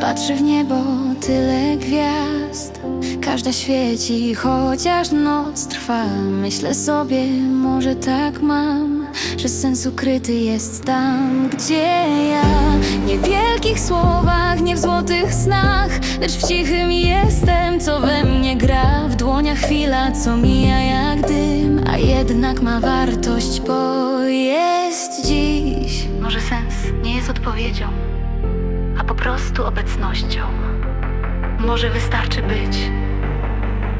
Patrzę w niebo, tyle gwiazd. Każda świeci, chociaż noc trwa. Myślę sobie, może tak mam Że sens ukryty jest tam, gdzie ja. Nie w wielkich słowach, nie w złotych snach Lecz w cichym jestem, co we mnie gra. W dłoniach chwila, co mija jak dym A jednak ma wartość, bo jest dziś. Może sens nie jest odpowiedzią, po prostu obecnością. Może wystarczy być,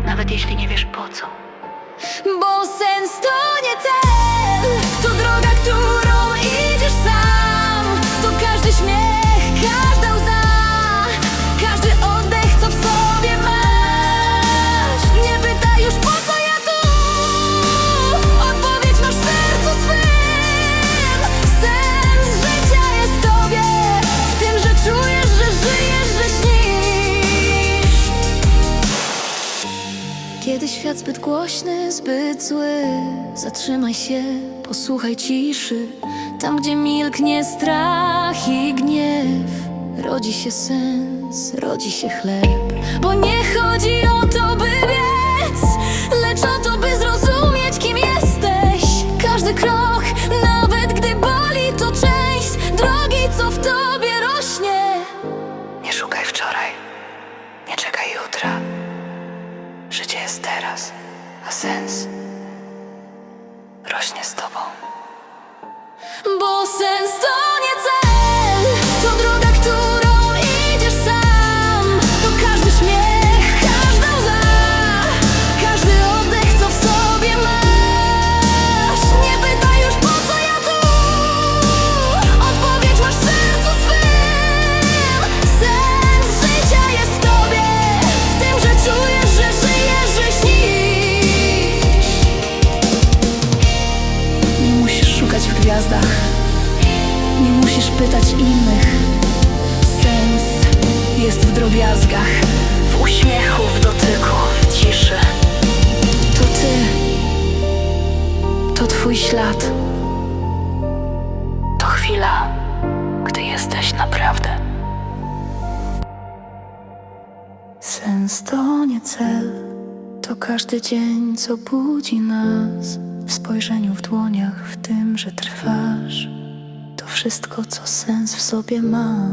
nawet jeśli nie wiesz po co. Bo sens to nie świat zbyt głośny, zbyt zły. Zatrzymaj się, posłuchaj ciszy. Tam, gdzie milknie strach i gniew Rodzi się sens, rodzi się chleb. Bo nie jest teraz, a sens rośnie z tobą. Bo sens to gwiazdach, nie musisz pytać innych. Sens jest w drobiazgach, w uśmiechu, w dotyku, w ciszy. To ty, to twój ślad. To chwila, gdy jesteś naprawdę. Sens to nie cel, to każdy dzień, co budzi nas w spojrzeniu w dłoniach, w tym, że trwasz. To wszystko, co sens w sobie ma.